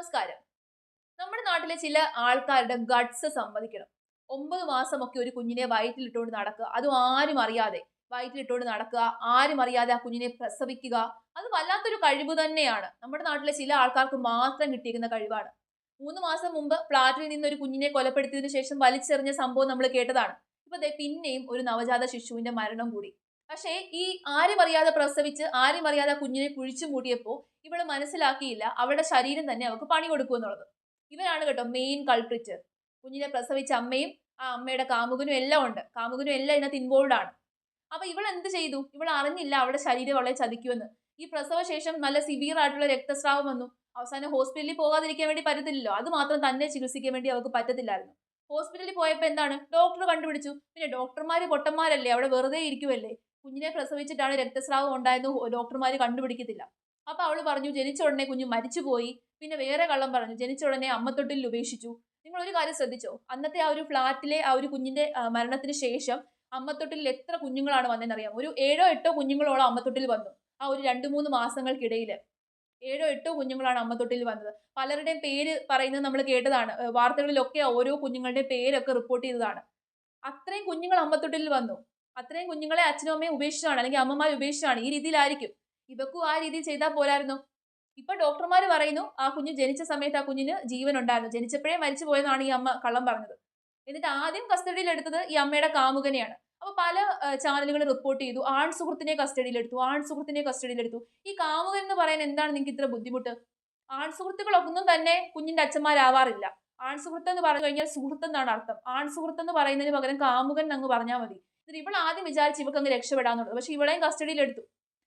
നമസ്കാരം. നമ്മുടെ നാട്ടിലെ ചില ആൾക്കാരുടെ ഗഡ്സ് സമ്മതിക്കണം. ഒമ്പത് മാസമൊക്കെ ഒരു കുഞ്ഞിനെ വയറ്റിലിട്ടുകൊണ്ട് നടക്കുക. അതും ആരും അറിയാതെ. വയറ്റിലിട്ടുകൊണ്ട് നടക്കുക. ആരും അറിയാതെ ആ കുഞ്ഞിനെ പ്രസവിക്കുക. അത് വല്ലാത്തൊരു കഴിവ് തന്നെയാണ്. നമ്മുടെ നാട്ടിലെ ചില ആൾക്കാർക്ക് മാത്രം കിട്ടിയിരിക്കുന്ന കഴിവാണ്. മൂന്ന് മാസം മുമ്പ് ഫ്ലാറ്റിൽ നിന്ന് ഒരു കുഞ്ഞിനെ കൊലപ്പെടുത്തിയതിനു ശേഷം വലിച്ചെറിഞ്ഞ സംഭവം നമ്മൾ കേട്ടതാണ്. ഇപ്പൊ പിന്നെയും ഒരു നവജാത ശിശുവിന്റെ മരണം കൂടി. പക്ഷേ ഈ ആരും അറിയാതെ പ്രസവിച്ച് ആരും അറിയാതെ കുഞ്ഞിനെ കുഴിച്ചു മൂടിയപ്പോൾ ഇവൾ മനസ്സിലാക്കിയില്ല അവളുടെ ശരീരം തന്നെ അവൾക്ക് പണി കൊടുക്കും എന്നുള്ളത്. ഇവരാണ് കേട്ടോ മെയിൻ കൾപ്രിറ്റ് കുഞ്ഞിനെ പ്രസവിച്ച അമ്മയും ആ അമ്മയുടെ കാമുകനും എല്ലാം ഉണ്ട്. കാമുകനും എല്ലാം ഇതിനകത്ത് ഇൻവോൾവ് ആണ്. അപ്പൊ ഇവൾ എന്ത് ചെയ്തു? ഇവൾ അറിഞ്ഞില്ല അവളുടെ ശരീരം അവളെ ചതിക്കുമെന്ന്. ഈ പ്രസവശേഷം നല്ല സിവിയർ ആയിട്ടുള്ള രക്തസ്രാവം വന്നു. അവസാനം ഹോസ്പിറ്റലിൽ പോകാതിരിക്കാൻ വേണ്ടി പറ്റത്തില്ലല്ലോ. അത് മാത്രം തന്നെ ചികിത്സിക്കാൻ വേണ്ടി അവൾക്ക് പറ്റത്തില്ലായിരുന്നു. ഹോസ്പിറ്റലിൽ പോയപ്പോൾ എന്താണ്? ഡോക്ടർ കണ്ടുപിടിച്ചു. പിന്നെ ഡോക്ടർമാര് പൊട്ടന്മാരല്ലേ? അവിടെ വെറുതെ ഇരിക്കുമല്ലേ കുഞ്ഞിനെ പ്രസവിച്ചിട്ടാണ് രക്തസ്രാവം ഉണ്ടായെന്ന് ഡോക്ടർമാർ കണ്ടുപിടിക്കത്തില്ല. അപ്പൊ അവൾ പറഞ്ഞു ജനിച്ച ഉടനെ കുഞ്ഞ് മരിച്ചുപോയി. പിന്നെ വേറെ കള്ളം പറഞ്ഞു ജനിച്ച ഉടനെ അമ്മത്തൊട്ടിൽ ഉപേക്ഷിച്ചു. നിങ്ങൾ ഒരു കാര്യം ശ്രദ്ധിച്ചോ? അന്നത്തെ ആ ഒരു ഫ്ലാറ്റിലെ ആ ഒരു കുഞ്ഞിന്റെ മരണത്തിന് ശേഷം അമ്മത്തൊട്ടിൽ എത്ര കുഞ്ഞുങ്ങളാണ് വന്നതെന്നറിയാം ഒരു ഏഴോ എട്ടോ കുഞ്ഞുങ്ങളോളം അമ്മത്തൊട്ടിൽ വന്നു ആ ഒരു രണ്ട് മൂന്ന് മാസങ്ങൾക്കിടയിൽ ഏഴോ എട്ടോ കുഞ്ഞുങ്ങളാണ് അമ്മത്തൊട്ടിൽ വന്നത്. പലരുടെയും പേര് പറയുന്നത് നമ്മൾ കേട്ടതാണ്. വാർത്തകളിലൊക്കെ ഓരോ കുഞ്ഞുങ്ങളുടെ പേരൊക്കെ റിപ്പോർട്ട് ചെയ്തതാണ്. അത്രയും കുഞ്ഞുങ്ങൾ അമ്മത്തൊട്ടിൽ വന്നു. അത്രയും കുഞ്ഞുങ്ങളെ അച്ഛനും അമ്മയും ഉപേക്ഷിച്ചാണ് അല്ലെങ്കിൽ അമ്മമാരെ ഉപേക്ഷിച്ചാണ് ഈ രീതിയിലായിരിക്കും. ഇവക്കും ആ രീതിയിൽ ചെയ്താൽ പോരായിരുന്നു. ഇപ്പൊ ഡോക്ടർമാർ പറയുന്നു ആ കുഞ്ഞ് ജനിച്ച സമയത്ത് ആ കുഞ്ഞിന് ജീവൻ ഉണ്ടായിരുന്നു ജനിച്ചപ്പോഴേ മരിച്ചു പോയെന്നാണ് ഈ അമ്മ കള്ളം പറഞ്ഞത്. എന്നിട്ട് ആദ്യം കസ്റ്റഡിയിൽ എടുത്തത് ഈ അമ്മയുടെ കാമുകനെയാണ്. അപ്പൊ പല ചാനലുകൾ റിപ്പോർട്ട് ചെയ്തു. ആൺ സുഹൃത്തിനെ കസ്റ്റഡിയിൽ എടുത്തു ആൺ സുഹൃത്തിനെ കസ്റ്റഡിയിൽ എടുത്തു. ഈ കാമുകൻ എന്ന് പറയാൻ എന്താണ് നിങ്ങൾക്ക് ഇത്ര ബുദ്ധിമുട്ട്? ആൺ സുഹൃത്തുക്കളൊന്നും തന്നെ കുഞ്ഞിന്റെ അച്ഛന്മാരാവാറില്ല. ആൺ സുഹൃത്ത് എന്ന് പറഞ്ഞു കഴിഞ്ഞാൽ സുഹൃത്ത് എന്നാണ് അർത്ഥം. ആൺ സുഹൃത്ത് എന്ന് പറയുന്നതിന് പകരം കാമുകൻ അങ്ങ് പറഞ്ഞാൽ മതി. ഇവൾ ആദ്യം വിചാരിച്ച് ഇവക്കങ്ങ് രക്ഷപ്പെടാന്നുള്ളത്. പക്ഷെ ഇവളെയും കസ്റ്റഡിയിൽ എടുത്തു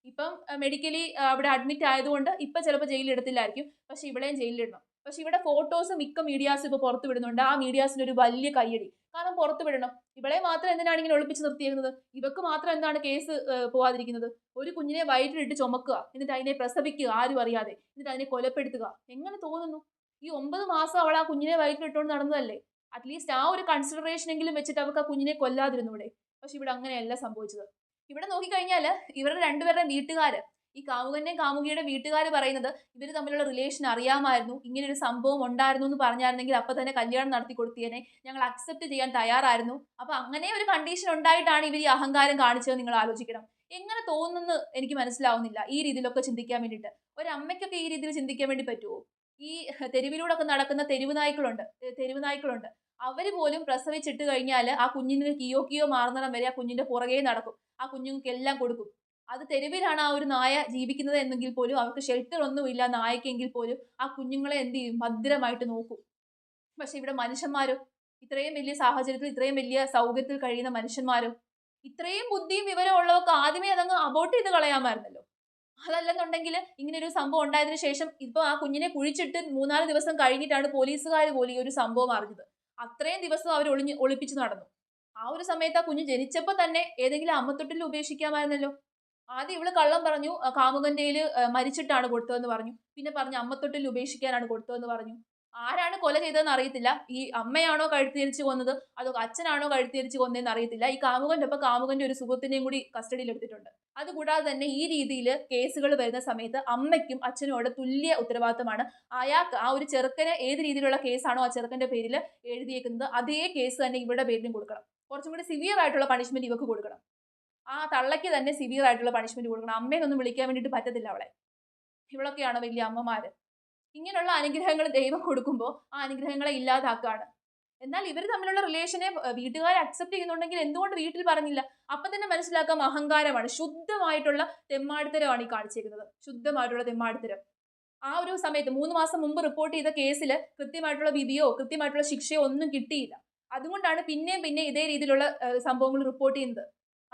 ഇപ്പം മെഡിക്കലി അവിടെ അഡ്മിറ്റ് ആയതുകൊണ്ട് ഇപ്പൊ ചിലപ്പോൾ ജയിലിൽ എടുത്തില്ലായിരിക്കും പക്ഷെ ഇവളെയും ജയിലിലിടണം. പക്ഷെ ഇവിടെ ഫോട്ടോസ് മിക്ക മീഡിയാസ് ഇപ്പൊ പുറത്തു വിടുന്നുണ്ട്. ആ മീഡിയാസിന് ഒരു വലിയ കയ്യടി. കാരണം പുറത്തു വിടണം. ഇവളെ മാത്രം എന്തിനാണ് ഇങ്ങനെ ഒളിപ്പിച്ച് നിർത്തിയിരുന്നത് ഇവക്ക് മാത്രം എന്താണ് കേസ് പോവാതിരിക്കുന്നത്? ഒരു കുഞ്ഞിനെ വയറ്റിലിട്ട് ചുമക്കുക എന്നിട്ട് അതിനെ പ്രസവിക്കുക ആരും അറിയാതെ. എന്നിട്ട് അതിനെ കൊലപ്പെടുത്തുക. എങ്ങനെ തോന്നുന്നു? ഈ ഒമ്പത് മാസം അവൾ ആ കുഞ്ഞിനെ വയറ്റിലിട്ടുകൊണ്ട് നടന്നതല്ലേ? അറ്റ്ലീസ്റ്റ് ആ ഒരു കൺസിഡറേഷൻ എങ്കിലും വെച്ചിട്ട് അവൾക്ക് ആ കുഞ്ഞിനെ കൊല്ലാതിരുന്നു ഇവിടെ. പക്ഷെ ഇവിടെ അങ്ങനെയല്ല സംഭവിച്ചത്. ഇവിടെ നോക്കിക്കഴിഞ്ഞാൽ ഇവരുടെ രണ്ടുപേരുടെ വീട്ടുകാര് ഈ കാമുകന്റെയും കാമുകിയുടെ വീട്ടുകാർ പറയുന്നത് ഇവർ തമ്മിലുള്ള റിലേഷൻ അറിയാമായിരുന്നു ഇങ്ങനെ ഒരു സംഭവം ഉണ്ടായിരുന്നു എന്ന് പറഞ്ഞായിരുന്നെങ്കിൽ അപ്പൊ തന്നെ കല്യാണം നടത്തി കൊടുത്തിയനെ ഞങ്ങൾ അക്സെപ്റ്റ് ചെയ്യാൻ തയ്യാറായിരുന്നു. അപ്പൊ അങ്ങനെ ഒരു കണ്ടീഷൻ ഉണ്ടായിട്ടാണ് ഇവർ ഈ അഹങ്കാരം കാണിച്ചത് നിങ്ങൾ ആലോചിക്കണം. എങ്ങനെ തോന്നുന്നു എനിക്ക് മനസ്സിലാവുന്നില്ല ഈ രീതിയിലൊക്കെ ചിന്തിക്കാൻ വേണ്ടിയിട്ട്. ഒരമ്മയ്ക്കൊക്കെ ഈ രീതിയിൽ ചിന്തിക്കാൻ വേണ്ടി പറ്റുമോ ഈ തെരുവിലൂടെ നടക്കുന്ന തെരുവ് നായ്ക്കളുണ്ട് തെരുവ് നായ്ക്കളുണ്ട്. അവർ പോലും പ്രസവിച്ചിട്ട് കഴിഞ്ഞാൽ ആ കുഞ്ഞിന് കിയോ കിയോ മാറുന്നിടം വരെ ആ കുഞ്ഞിന്റെ പുറകെ നടക്കും. ആ കുഞ്ഞുങ്ങൾക്ക് എല്ലാം കൊടുക്കും. അത് തെരുവിലാണ് ആ ഒരു നായ ജീവിക്കുന്നത് എന്നെങ്കിൽ പോലും അവർക്ക് ഷെൽട്ടർ ഒന്നുമില്ല നായക്കെങ്കിൽ പോലും ആ കുഞ്ഞുങ്ങളെ എന്ത് ചെയ്യും? ഭദ്രമായിട്ട് നോക്കും. പക്ഷെ ഇവിടെ മനുഷ്യന്മാരോ ഇത്രയും വലിയ സാഹചര്യത്തിൽ ഇത്രയും വലിയ സൗകര്യത്തിൽ കഴിയുന്ന മനുഷ്യന്മാരോ ഇത്രയും ബുദ്ധിയും വിവരം ഉള്ളവർക്ക് ആദ്യമേ അതങ്ങ് അബോട്ട് ചെയ്ത് കളയാമായിരുന്നല്ലോ. അതല്ലെന്നുണ്ടെങ്കിൽ ഇങ്ങനെ ഒരു സംഭവം ഉണ്ടായതിനു ശേഷം ഇപ്പൊ ആ കുഞ്ഞിനെ കുഴിച്ചിട്ട് മൂന്നാൽ ദിവസം കഴിഞ്ഞിട്ടാണ് പോലീസുകാർ പോലും ഈ ഒരു സംഭവം അറിഞ്ഞത്. അത്രയും ദിവസം അവർ ഒളിഞ്ഞ് ഒളിപ്പിച്ചു നടന്നു. ആ ഒരു സമയത്ത് ആ കുഞ്ഞ് ജനിച്ചപ്പോൾ തന്നെ ഏതെങ്കിലും അമ്മത്തൊട്ടിൽ ഉപേക്ഷിക്കാമായിരുന്നല്ലോ. ആദ്യം ഇവൾ കള്ളം പറഞ്ഞു കാമുകന്റെ മരിച്ചിട്ടാണ് കൊടുത്തതെന്ന് പറഞ്ഞു. പിന്നെ പറഞ്ഞു അമ്മത്തൊട്ടിൽ ഉപേക്ഷിക്കാനാണ് കൊടുത്തതെന്ന് പറഞ്ഞു. ആരാണ് കൊല ചെയ്തതെന്ന് അറിയത്തില്ല. ഈ അമ്മയാണോ കഴുത്തിരിച്ച് കൊന്നത്? അതോ അച്ഛനാണോ കഴുത്തിരിച്ച് കൊന്നതെന്ന് അറിയത്തില്ല. ഈ കാമുകന്റെ ഒപ്പം കാമുകന്റെ ഒരു സുഹൃത്തിനെയും കൂടി കസ്റ്റഡിയിൽ എടുത്തിട്ടുണ്ട്. അതുകൂടാതെ തന്നെ ഈ രീതിയിൽ കേസുകൾ വരുന്ന സമയത്ത് അമ്മയ്ക്കും അച്ഛനോട് തുല്യ ഉത്തരവാദിത്തമാണ്. അയാൾക്ക് ആ ഒരു ചെറുക്കന് ഏത് രീതിയിലുള്ള കേസാണോ ആ ചെറുക്കന്റെ പേരിൽ എഴുതിയേക്കുന്നത് അതേ കേസ് തന്നെ ഇവരുടെ പേരിലും കൊടുക്കണം. കുറച്ചും കൂടി സിവിയർ ആയിട്ടുള്ള പണിഷ്മെന്റ് ഇവക്ക് കൊടുക്കണം. ആ തള്ളയ്ക്ക് തന്നെ സിവിയർ ആയിട്ടുള്ള പണിഷ്മെന്റ് കൊടുക്കണം. അമ്മേനൊന്നും വിളിക്കാൻ വേണ്ടിയിട്ട് പറ്റത്തില്ല അവളെ. ഇവളൊക്കെയാണ് വലിയ അമ്മമാര്. ഇങ്ങനെയുള്ള അനുഗ്രഹങ്ങൾ ദൈവം കൊടുക്കുമ്പോൾ ആ അനുഗ്രഹങ്ങളെ ഇല്ലാതാക്കുകയാണ് എന്നാൽ ഇവർ തമ്മിലുള്ള റിലേഷനെ വീട്ടുകാർ അക്സെപ്റ്റ് ചെയ്യുന്നുണ്ടെങ്കിൽ എന്തുകൊണ്ട് വീട്ടിൽ പറഞ്ഞില്ല? അപ്പൊ തന്നെ മനസ്സിലാക്കാം അഹങ്കാരമാണ്. ശുദ്ധമായിട്ടുള്ള തെമ്മാടിത്തരമാണ് ഈ കാണിച്ചിരിക്കുന്നത്. ശുദ്ധമായിട്ടുള്ള തെമ്മാടിത്തരം. ആ ഒരു സമയത്ത് മൂന്ന് മാസം മുമ്പ് റിപ്പോർട്ട് ചെയ്ത കേസിൽ കൃത്യമായിട്ടുള്ള വിധിയോ കൃത്യമായിട്ടുള്ള ശിക്ഷയോ ഒന്നും കിട്ടിയില്ല. അതുകൊണ്ടാണ് പിന്നെയും പിന്നെ ഇതേ രീതിയിലുള്ള സംഭവങ്ങൾ റിപ്പോർട്ട് ചെയ്യുന്നത്.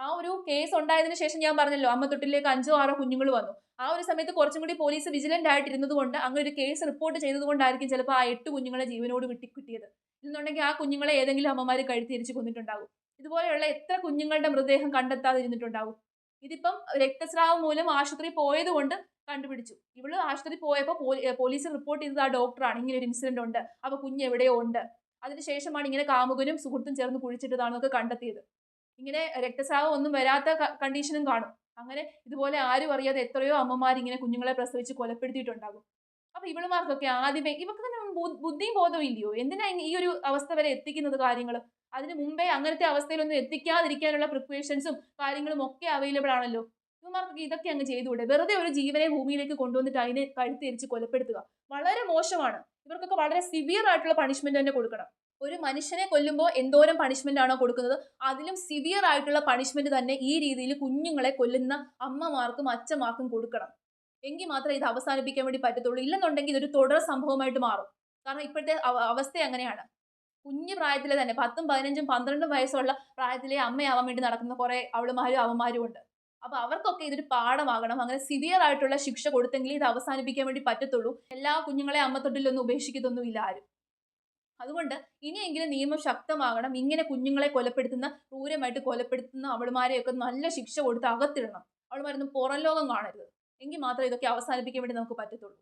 ആ ഒരു കേസ് ഉണ്ടായതിനു ശേഷം ഞാൻ പറഞ്ഞല്ലോ അമ്മ തൊട്ടിലേക്ക് അഞ്ചോ ആറോ കുഞ്ഞുങ്ങൾ വന്നു. ആ ഒരു സമയത്ത് കുറച്ചും കൂടി പോലീസ് വിജിലന്റ് ആയിട്ടിരുന്നത് കൊണ്ട് അങ്ങനെ ഒരു കേസ് റിപ്പോർട്ട് ചെയ്തത് കൊണ്ടായിരിക്കും ചിലപ്പോൾ ആ എട്ട് കുഞ്ഞുങ്ങളെ ജീവനോട് വിട്ടി കിട്ടിയത്. എന്നുണ്ടെങ്കിൽ ആ കുഞ്ഞുങ്ങളെ ഏതെങ്കിലും അമ്മമാർ കഴുത്തിരിച്ച് കൊന്നിട്ടുണ്ടാകും ഇതുപോലെയുള്ള എത്ര കുഞ്ഞുങ്ങളുടെ മൃതദേഹം കണ്ടെത്താതിരുന്നിട്ടുണ്ടാവും. ഇതിപ്പം രക്തസ്രാവം മൂലം ആശുപത്രി പോയത് കൊണ്ട് കണ്ടുപിടിച്ചു. ഇവൾ ആശുപത്രി പോയപ്പോൾ പോലീസ് റിപ്പോർട്ട് ചെയ്തത് ആ ഡോക്ടറാണ് ഇങ്ങനെ ഒരു ഇൻസിഡന്റ് ഉണ്ട്. അപ്പൊ കുഞ്ഞ് എവിടെയോ ഉണ്ട് അതിനുശേഷമാണ് ഇങ്ങനെ കാമുകനും സുഹൃത്തും ചേർന്ന് കുഴിച്ചിട്ടതാണെന്നൊക്കെ കണ്ടെത്തിയത്. ഇങ്ങനെ രക്തസ്രാവം ഒന്നും വരാത്ത കണ്ടീഷനും കാണും. അങ്ങനെ ഇതുപോലെ ആരും അറിയാതെ എത്രയോ അമ്മമാർ ഇങ്ങനെ കുഞ്ഞുങ്ങളെ പ്രസവിച്ച് കൊലപ്പെടുത്തിയിട്ടുണ്ടാകും. അപ്പൊ ഇവളുമാർക്കൊക്കെ ആദ്യമേ ഇവർക്ക് തന്നെ ബുദ്ധിയും ബോധവും ഇല്ലയോ? എന്തിനാ ഈ ഒരു അവസ്ഥ വരെ എത്തിക്കുന്നത് കാര്യങ്ങൾ? അതിന് മുമ്പേ അങ്ങനത്തെ അവസ്ഥയിലൊന്നും എത്തിക്കാതിരിക്കാനുള്ള പ്രിപ്പറേഷൻസും കാര്യങ്ങളും ഒക്കെ അവൈലബിൾ ആണല്ലോ? ഇവമാർക്കൊക്കെ ഇതൊക്കെ അങ്ങ് ചെയ്തുകൂടെ? വെറുതെ ഒരു ജീവനെ ഭൂമിയിലേക്ക് കൊണ്ടുവന്നിട്ട് അതിനെ കഴുത്തിരിച്ച് കൊലപ്പെടുത്തുക. വളരെ മോശമാണ്. ഇവർക്കൊക്കെ വളരെ സിവിയർ ആയിട്ടുള്ള പണിഷ്മെന്റ് തന്നെ കൊടുക്കണം. ഒരു മനുഷ്യനെ കൊല്ലുമ്പോൾ എന്തോരം പണിഷ്മെന്റ് ആണോ കൊടുക്കുന്നത്? അതിലും സിവിയർ ആയിട്ടുള്ള പണിഷ്മെന്റ് തന്നെ ഈ രീതിയിൽ കുഞ്ഞുങ്ങളെ കൊല്ലുന്ന അമ്മമാർക്കും അച്ഛന്മാർക്കും കൊടുക്കണം. എങ്കിൽ മാത്രമേ ഇത് അവസാനിപ്പിക്കാൻ വേണ്ടി പറ്റത്തുള്ളൂ. ഇല്ലെന്നുണ്ടെങ്കിൽ ഇതൊരു തുടർ സംഭവമായിട്ട് മാറും. കാരണം ഇപ്പോഴത്തെ അവ- അവസ്ഥ അങ്ങനെയാണ്. കുഞ്ഞു പ്രായത്തിലെ തന്നെ പത്തും പതിനഞ്ചും പന്ത്രണ്ടും വയസ്സുള്ള പ്രായത്തിലെ അമ്മയാവാൻ വേണ്ടി നടക്കുന്ന കുറെ അവളുമാരും അവന്മാരും ഉണ്ട്. അപ്പൊ അവർക്കൊക്കെ ഇതൊരു പാഠമാകണം. അങ്ങനെ സിവിയർ ആയിട്ടുള്ള ശിക്ഷ കൊടുത്തെങ്കിൽ ഇത് അവസാനിപ്പിക്കാൻ വേണ്ടി പറ്റത്തുള്ളൂ. എല്ലാ കുഞ്ഞുങ്ങളെ അമ്മത്തൊട്ടിലൊന്നും ഉപേക്ഷിക്കത്തൊന്നുമില്ല ആരും. അതുകൊണ്ട് ഇനിയെങ്കിലും നിയമം ശക്തമാകണം. ഇങ്ങനെ കുഞ്ഞുങ്ങളെ കൊലപ്പെടുത്തുന്ന ക്രൂരമായിട്ട് കൊലപ്പെടുത്തുന്ന അവളുമാരെയൊക്കെ നല്ല ശിക്ഷ കൊടുത്ത് അകത്തിടണം. അവളുമാരൊന്നും പുറം ലോകം കാണരുത്. എങ്കിൽ മാത്രമേ ഇതൊക്കെ അവസാനിപ്പിക്കാൻ വേണ്ടി നമുക്ക് പറ്റത്തുള്ളൂ.